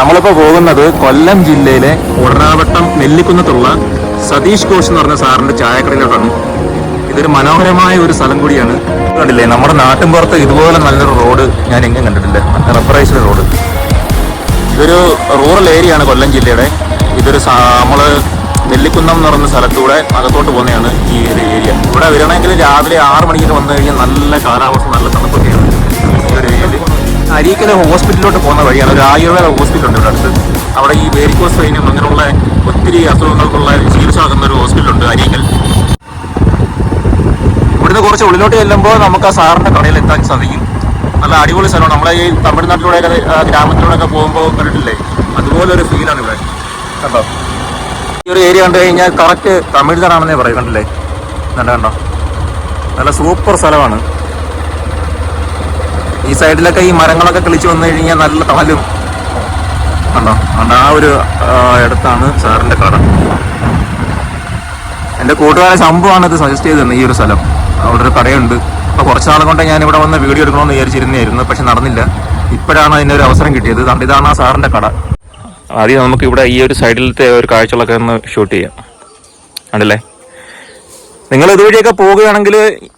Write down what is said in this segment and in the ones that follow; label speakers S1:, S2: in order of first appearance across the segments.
S1: നമ്മളിപ്പോ പോകുന്നത് കൊല്ലം ജില്ലയിലെ ഉടനാവട്ടം നെല്ലിക്കുന്നത്തുള്ള സതീഷ് ഘോഷ് എന്ന് പറഞ്ഞ സാറിന്റെ ചായക്കടയിലോട്ടാണ്. ഇതൊരു മനോഹരമായ ഒരു സ്ഥലം കൂടിയാണ്. കണ്ടില്ലേ നമ്മുടെ നാട്ടിൻപുറത്ത് ഇതുപോലെ നല്ലൊരു റോഡ് ഞാൻ എങ്ങും കണ്ടിട്ടില്ല. Rubberized road. ഇതൊരു റൂറൽ ഏരിയ ആണ് കൊല്ലം ജില്ലയുടെ. ഇതൊരു നമ്മൾ നെല്ലിക്കുന്നം എന്ന് പറയുന്ന സ്ഥലത്തൂടെ അകത്തോട്ട് പോകുന്നതാണ് ഈ ഒരു ഏരിയ. ഇവിടെ വരണമെങ്കിൽ രാവിലെ ആറ് മണിക്ക് വന്നു കഴിഞ്ഞാൽ നല്ല കാലാവസ്ഥ നല്ല തണുപ്പൊക്കെയാണ്. അരീക്കൽ ഹോസ്പിറ്റലിലോട്ട് പോകുന്ന വഴിയാണ്. ഒരു ആയുർവേദ ഹോസ്പിറ്റൽ ഉണ്ട് ഇവിടെ അടുത്ത്. അവിടെ ഈ വേരിക്കോസ് വൈനും അങ്ങനെയുള്ള ഒത്തിരി അസുഖങ്ങൾക്കുള്ള ചികിത്സ നടക്കുന്ന ഒരു ഹോസ്പിറ്റൽ ഉണ്ട് അരീക്കൽ. ഇവിടുന്ന് കുറച്ച് ഉള്ളിലോട്ട് ചെല്ലുമ്പോൾ നമുക്ക് ആ സാറിന്റെ കടയിൽ എത്താൻ സാധിക്കും. നല്ല അടിപൊളി സ്ഥലമാണ്. നമ്മളെ ഈ തമിഴ്നാട്ടിലൂടെ ഗ്രാമത്തിലൂടെ ഒക്കെ പോകുമ്പോൾ കണ്ടിട്ടില്ലേ? അതുപോലെ ഒരു ഫീലാണ് ഇവിടെ. കണ്ടോ? ഈ ഒരു ഏരിയ കണ്ടു കഴിഞ്ഞാൽ കറക്റ്റ് തമിഴ്നാടാണെന്നേ പറയും കണ്ടില്ലേ നല്ല കണ്ടോ? നല്ല സൂപ്പർ സ്ഥലമാണ്. ഈ സൈഡിലൊക്കെ ഈ മരങ്ങളൊക്കെ കിളിച്ച് വന്നു കഴിഞ്ഞാൽ നല്ല തണലും കണ്ടോ? അതുകൊണ്ട് ആ ഒരു ഇടത്താണ് സാറിന്റെ കട. എന്റെ കൂട്ടുകാരെ സംഭവമാണ് ഇത് സജസ്റ്റ് ചെയ്ത് തന്നെ ഈ ഒരു സ്ഥലം. അവിടെ ഒരു കടയുണ്ട്. അപ്പോൾ കുറച്ച് നാൾ കൊണ്ട് ഞാൻ ഇവിടെ വന്ന് വീഡിയോ എടുക്കണമെന്ന് വിചാരിച്ചിരുന്നായിരുന്നു പക്ഷെ നടന്നില്ല. ഇപ്പോഴാണ് അതിന്റെ ഒരു അവസരം കിട്ടിയത്. കണ്ട് ഇതാണ് ആ സാറിന്റെ കട. ആദ്യം നമുക്ക് ഇവിടെ ഈ ഒരു സൈഡിലത്തെ ഒരു കാഴ്ചകളൊക്കെ ഒന്ന് ഷൂട്ട് ചെയ്യാം. ആണല്ലേ നിങ്ങൾ ഇതുവഴിയൊക്കെ പോവുകയാണെങ്കിൽ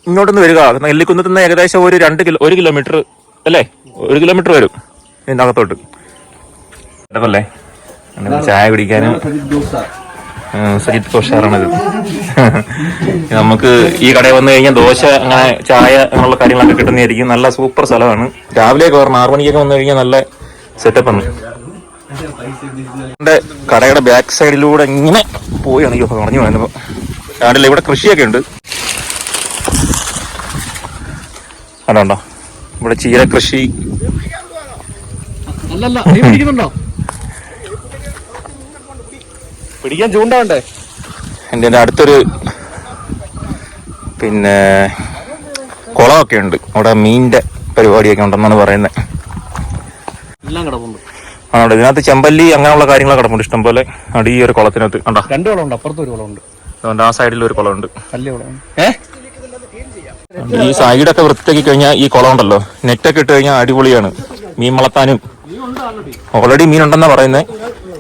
S1: ഇങ്ങോട്ടൊന്ന് വരിക. നെല്ലിക്കുന്നത്തുനിന്ന് ഏകദേശം ഒരു രണ്ട് കിലോ ഒരു കിലോമീറ്റർ അല്ലേ? ഒരു കിലോമീറ്റർ വരും. എന്റെ അകത്തോട്ട് അങ്ങനെ ചായ കുടിക്കാനും സജിത് കോഷാറാണിത് നമുക്ക് ഈ കടയിൽ വന്നു കഴിഞ്ഞാൽ ദോശ അങ്ങനെ ചായ അങ്ങനെയുള്ള കാര്യങ്ങളൊക്കെ കിട്ടുന്നതായിരിക്കും. നല്ല സൂപ്പർ സ്ഥലമാണ്. രാവിലെ കയറണം ആറു മണിക്കൊക്കെ വന്നു കഴിഞ്ഞാൽ നല്ല സെറ്റപ്പ് ആണ്. എന്റെ കടയുടെ ബാക്ക് സൈഡിലൂടെ ഇങ്ങനെ പോയാണ് ഈ പറഞ്ഞു പോയപ്പോ. ഇവിടെ കൃഷിയൊക്കെ ഉണ്ട്. അതുണ്ടോ ഇവിടെ ചീര കൃഷി.
S2: അല്ലല്ല നീ പിടിക്കുന്നുണ്ടോ? പിടിക്കാൻ ചൂണ്ട
S1: വേണ്ടേ എന്റെ അടുത്തൊരു പിന്നെ കുളമൊക്കെ ഉണ്ട്. അവിടെ മീനിന്റെ പരിപാടിയൊക്കെ ഉണ്ടെന്നാണ് പറയുന്നത്.
S2: എല്ലാം കിടപ്പുണ്ട്.
S1: ആണോ ഇതിനകത്ത് ചെമ്പല്ലി അങ്ങനെയുള്ള കാര്യങ്ങളൊക്കെ കിടപ്പുണ്ട്. ഇഷ്ടംപോലെ അവിടെ ഈ ഒരു കുളത്തിനകത്ത്. കണ്ടോ?
S2: രണ്ട് കുളമുണ്ട് അപ്പുറത്ത് ഒരു കുളമുണ്ട്.
S1: അതുകൊണ്ട് ആ സൈഡിൽ ഒരു കുളമുണ്ട്.
S2: വലിയ കുളം ഏ?
S1: ഈ സൈഡൊക്കെ വൃത്തിയാക്കി കഴിഞ്ഞാൽ ഈ കുളം ഉണ്ടല്ലോ. നെറ്റൊക്കെ ഇട്ട് കഴിഞ്ഞാൽ അടിപൊളിയാണ്. മീൻ വളർത്താനും ഓൾറെഡി മീൻ ഉണ്ടെന്നാ പറയുന്നത്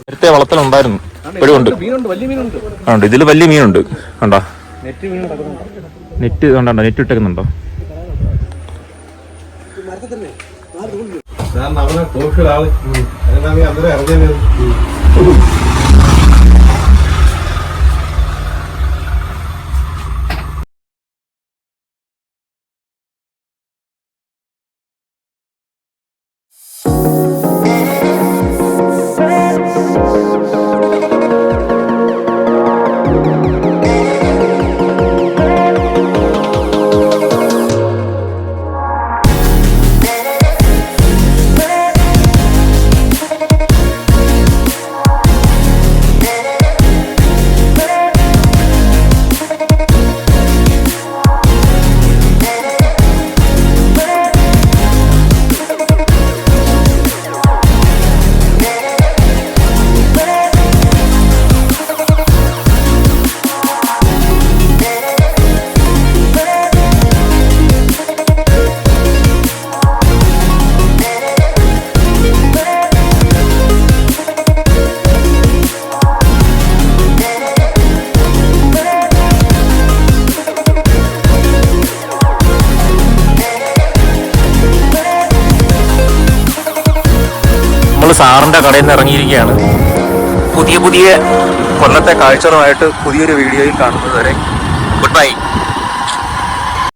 S1: നേരത്തെ വളർത്തലുണ്ടായിരുന്നു ഇപ്പോഴും ഉണ്ട്. ഉണ്ട് ഇതിൽ വലിയ മീനുണ്ട്. കണ്ടോ?
S2: നെറ്റ്
S1: കണ്ടോ നെറ്റ് ഇട്ടേക്കുന്നുണ്ടോ?
S3: ഞാൻ അവനെ തോക്കിടാൾ എന്നാ നീ അന്നേരം ഇറങ്ങിയത്.
S1: സാറിന്റെ കടയിൽ നിന്ന് ഇറങ്ങിയിരിക്കുകയാണ്. പുതിയ പുതിയ കൊല്ലത്തെ കാഴ്ചകളുമായിട്ട് പുതിയൊരു വീഡിയോയിൽ കാണുന്നത് വരെ. Good bye